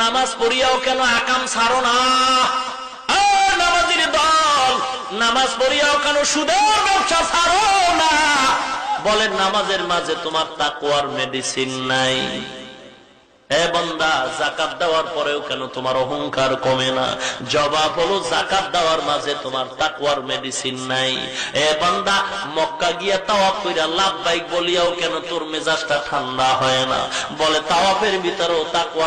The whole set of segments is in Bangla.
নামাজ পড়িয়াও কেন আকাম ছাড়ো না? নামাজির দল, নামাজ পড়িয়াও কেন সুদের ব্যবসা ছাড়ো না? বলেন, নামাজের মাঝে তোমার তাকুয়ার মেডিসিন নাই। জাকাত দেওয়ার পরেও কেন তোমার অহংকার কমে না? জবাব হলো, জাকাত দেওয়ার মাঝে তোমার মেডিসিন নাই। এ বন্দা, মক্কা গিয়া কইরা লাভ বাইক বলিয়াও কেন তোর মেজাজটা ঠান্ডা হয় না? বলে, তাওয়াফের ভিতরেও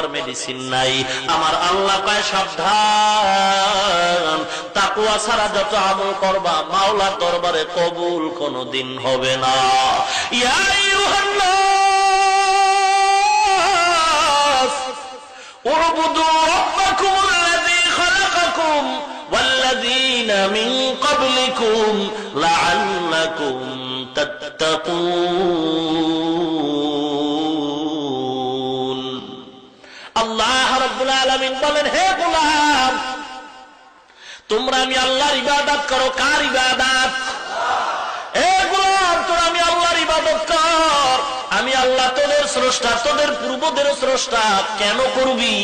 মেডিসিন নাই। আমার আল্লাহ পায় সাবধান। তাকুয়া ছাড়া যত আমল করবা মাওলা দরবারে কবুল কোনদিন হবে না। اعبدوا ربكم الذي خلقكم والذين من قبلكم لعلكم تتقون আল্লাহ রাব্বুল আলামিন বলেন হে গোলাম তোমরা আমি আল্লাহর ইবাদত করো কার ইবাদত এ গোলাম তোরা আমি আল্লাহর ইবাদত কর আমি আল্লাহ তোদের স্রষ্টা, তোদের পূর্বদের স্রষ্টা, কেন করবি?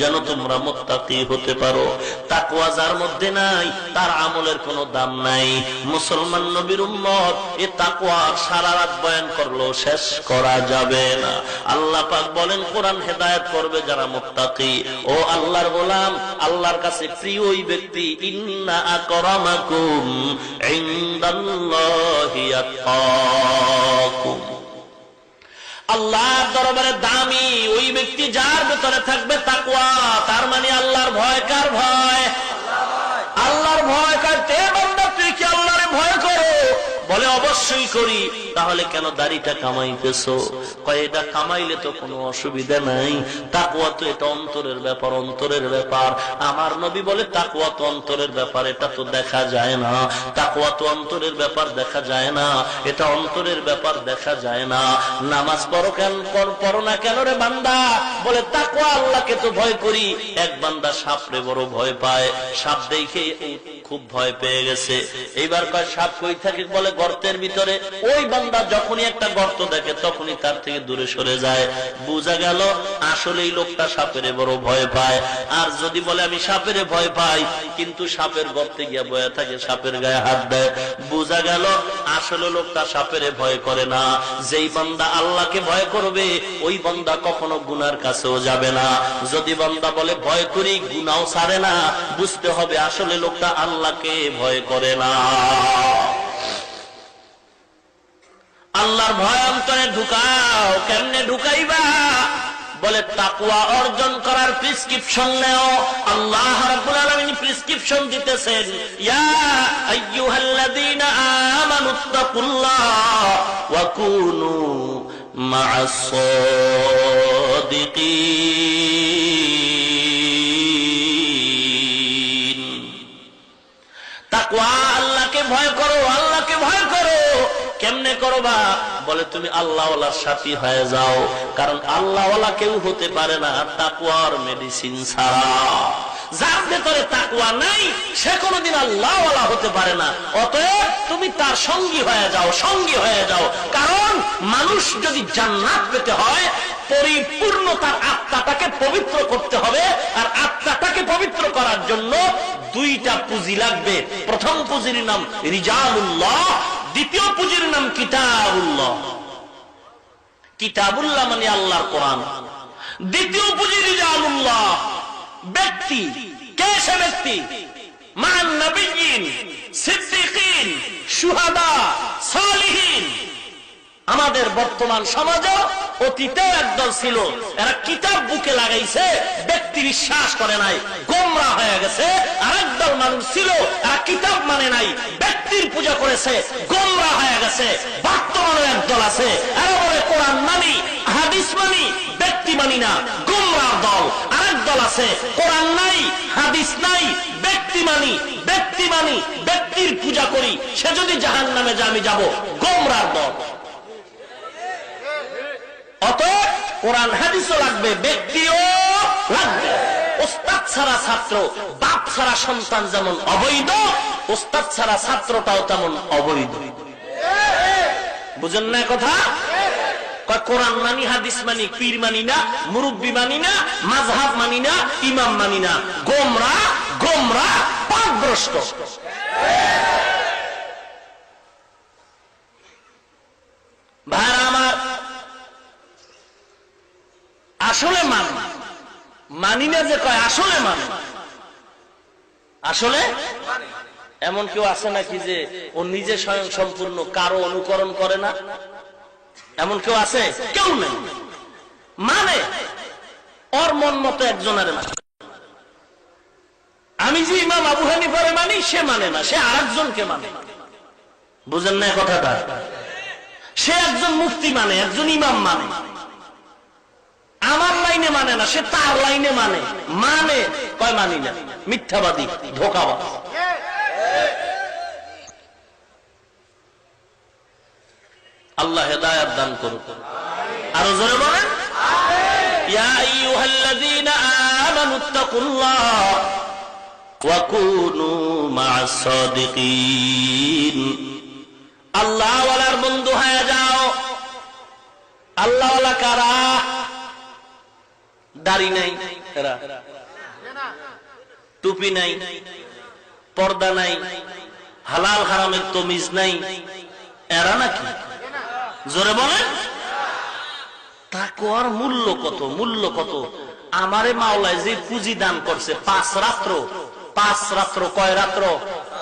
যেন তোমরা মুত্তাকি হতে পারো। তাকওয়া যার মধ্যে নাই, তার আমলের কোনো দাম নাই। মুসলমান নবীর উম্মত, এ তাকওয়া সারা রাত বয়ান করল শেষ করা যাবে না। আল্লাহ পাক বলেন, কোরআন হেদায়েত করবে যারা মুত্তাকি। ও আল্লাহর গোলাম, আল্লাহর কাছে প্রিয় ওই ব্যক্তি, ইন্না আকরামাকুম ইনদাল্লাহি আতকাকুম আল্লাহর দরবারে দামি, ওই ব্যক্তি যার ভেতরে থাকবে তাকুয়া তার মানে আল্লাহর ভয় কার ভয় আল্লাহর ভয় কার তে বান্দা তুই কি আল্লাহর ভয় করো বলে করি, তাহলে কেন দাড়িটা কামাইতেছো? কয়, এটা কামাইলে তো কোনো অসুবিধা নাই। তাকুয়া তো এটা অন্তরের ব্যাপার অন্তরের ব্যাপার। আমার নবী বলে তাকুয়া তো অন্তরের ব্যাপার, এটা তো দেখা যায় না। তাকুয়া তো অন্তরের ব্যাপার দেখা যায় না, এটা অন্তরের ব্যাপার দেখা যায় না। নামাজ পড়ো কেন, পড়ো না কেন রে বান্দা? বলে তাকুয়া আল্লাহকে তো ভয় করি। এক বান্দা সাপরে বড় ভয় পায়। সাপ দেখে খুব ভয় পেয়ে গেছে। এইবার কয়, সাপ কই থাকে বলে গর্তের ভিতরে। ওই বান্দা যখনই একটা গর্ত দেখে, তখনই তার থেকে দূরে সরে যায়। বোঝা গেল আসলে এই লোকটা সাপেরে বড় ভয় পায়। আর যদি বলে, আমি সাপেরে ভয় পাই, কিন্তু সাপের গর্তে গিয়া বয়া থাকে, সাপের গায়ে হাত দেয়। বোঝা গেল, আসলে লোকটা সাপেরে ভয় করে না। যেই বান্দা আল্লাহকে ভয় করবে, ওই বান্দা কখনো গুনার কাছেও যাবে না। যদি বান্দা বলে, ভয় করি, গুনাও ছাড়ে না। বুঝতে হবে, আসলে লোকটা আল্লাহকে ভয় করে না। আল্লাহর ভয় অন্তরে ঢুকাও। কেমনে ঢুকাইবা? বলে তাকুয়া অর্জন করার প্রেসক্রিপশন নেও। আল্লাহ রাব্বুল আলামিন প্রেসক্রিপশন দিতেছেন। ইয়া আইয়ুহাল্লাযীনা আমানুত্তাকুল্লাহ ওয়া কুনু মা'আস সাদিকিন তাকওয়া আল্লাহকে ভয় করো করো কেমনে করবা? বলে, তুমি আল্লাহওয়ালার সাথী হয়ে যাও, কারণ আল্লাহওয়ালা কেউ হতে পারে না তাকুয়ার মেডিসিন ছাড়া। যার ভেতরে তাকুয়া নাই, সে কোনোদিন আল্লাহওয়ালা হতে পারে না। অতএব তুমি তার সঙ্গী হয়ে যাও, সঙ্গী হয়ে যাও। কারণ মানুষ যদি জান্নাত পেতে হয় পরিপূর্ণ তার আত্মাটাকে পবিত্র করতে হবে, আর আত্মাটাকে পবিত্র করার জন্য দুইটা পুঁজি লাগবে। প্রথম পুঁজির নাম রিজালুল্লাহ দ্বিতীয় পুঁজির নাম কিতাবুল্লাহ। কিতাবুল্লাহ মানে আল্লাহর কোরআন। দ্বিতীয় পুঁজি রিজালুল্লাহ। ব্যক্তি। কে সে ব্যক্তি? মান নবীন, সিদ্দিকিন সুহাদা সালিহিন। আমাদের বর্তমান সমাজে অতীতেও একদল ছিল। এরা কিতাব বুকে লাগাইছে, ব্যক্তি বিশ্বাস করে নাই, গোমরা হয়ে গেছে। আর একদল মানুষ ছিল, এরা কিতাব মানে নাই, ব্যক্তির পূজা করেছে, গোমরা হয়ে গেছে। বর্তমানে একদল আছে। এরা বলে কোরআন মানি, হাদিস মানি, ব্যক্তি মানি না গোমরা দল। আরেক দল আছে, কোরআন নাই, হাদিস নাই, ব্যক্তি মানি ব্যক্তি মানি, ব্যক্তির পূজা করি। সে যদি জাহান নামে যে, আমি যাব, গোমরার দল। অতএব কোরআন হাদিসও লাগবে, ব্যক্তিও লাগবে। ওস্তাদ ছাড়া ছাত্র, বাপ ছাড়া সন্তান যেমন অবৈধ, ওস্তাদ ছাড়া ছাত্রটাও তেমন অবৈধ। বুঝেন না কথা? কোরআন মানি, হাদিস মানি, পীর মানি না, মুরব্বী মানি না মাঝহাব মানি না, ইমাম মানি না। গোমরা গোমরা পাকভ্রষ্ট ভাইরা আমার আসলে মান। মানি না যে কয়, আসলে মান। আসলে? এমন কেউ আছে নাকি যে ও নিজে স্বয়ং সম্পূর্ণ, কারও অনুকরণ করে না? এমন কেউ আছে? কেউ নেই। মানে? ওর মন মতো একজনের মানে। আমি যে ইমাম আবু হানিফারে মানি, সে মানে না। সে আরেকজনকে মানে। বুঝেন না কথাটা? সে একজন মুফতি মানে একজন ইমাম মানে। আমার লাইনে মানে না, সে তার লাইনে মানে। মানে কয় মানি না, মিথ্যাবাদী ধোকাবাদ আল্লাহ হেদায়াত দান করুক আরও জোরে বলেন। ইয়া আইয়ুহাল্লাযীনা আমানুত্তাকুল্লাহ ওয়া কুনু মা'আস সাদিকিন। আল্লাহ বন্ধু হয়ে যাও। আল্লাহ ওয়ালা কারা? দাড়ি নাই টুপি নাই, পর্দা নাই, হালাল হারামের তমিজ নাই। এরা নাকি? জোরে বলেন। তাকওয়ার মূল্য কত? মূল্য কত? আমারে মাওলায় যে পুঁজি দান করছে, পাঁচ রাত্র। পাঁচ রাত্র কয় রাত্র?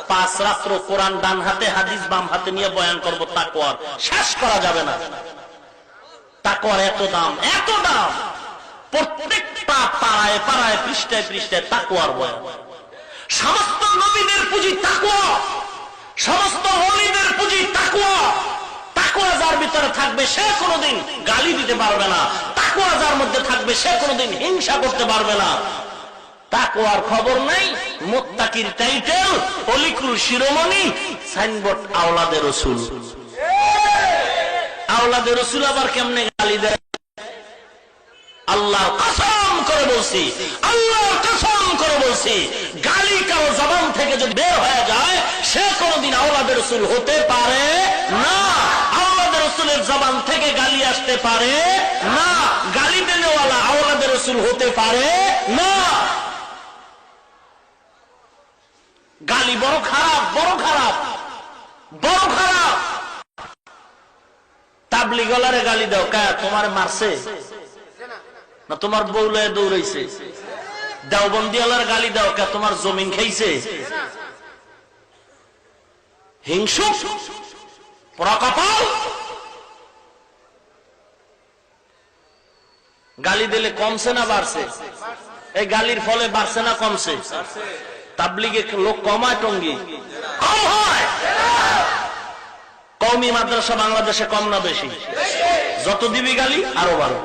পাঁচ রাত্র কোরআন ডান হাতে, হাদিস বাম হাতে নিয়ে বয়ান করব তাকওয়ার। শেষ করা যাবে না। তাকওয়ার এত দাম এত দাম। প্রত্যেকটা পাড়ায় পাড়ায় পৃষ্ঠায় পৃষ্ঠায় তাকওয়ার বয়ান। সমস্ত নবীদের পুঁজি তাকওয়া। সমস্ত অলিদের পুঁজি তাকওয়া। তাকুয়া যার ভিতরে থাকবে সে কোনোদিন গালি দিতে পারবে না। তাকুয়া যার মধ্যে থাকবে সে কোনোদিন হিংসা করতে পারবে না। তাকুয়ার খবর নাই, মোত্তাকির টাইটেল, অলিকুল শিরোমণি, সাইনবোর্ড আওলাদের রসুল। আওলাদের রসুল আবার কেমনে গালি দেয়? আল্লাহ কসম করে বলছি আল্লাহ কসম করে বলছি গালি কারও জবান থেকে যদি বের হয়ে যায়, সে কোনদিন আওলাদের রসুল হতে পারে না। আওলাদের রসুলের জবান থেকে গালি আসতে পারে না। গালি আওলাদের রসুল হতে পারে না। গালি বড় খারাপ বড় খারাপ বড় খারাপ। গালি দাও কা তোমার মারছে? না, তোমার বউলে দৌড়াইছে। দেওবন্দিওয়ালার গালি দাও, কে তোমার জমিন খাইছে? গালি দিলে কমছে না বাড়ছে? এই গালির ফলে বাড়ছে না কমছে? তাবলিগে লোক কমায় টঙ্গি। কম হয়! মাদ্রাসা বাংলাদেশে কম না বেশি? যত দিবি গালি, আরও বারো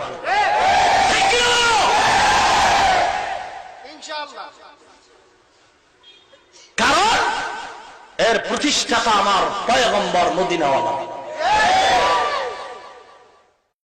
এর প্রতিষ্ঠাতা আমার পয়গম্বর মদিনাওয়ালা।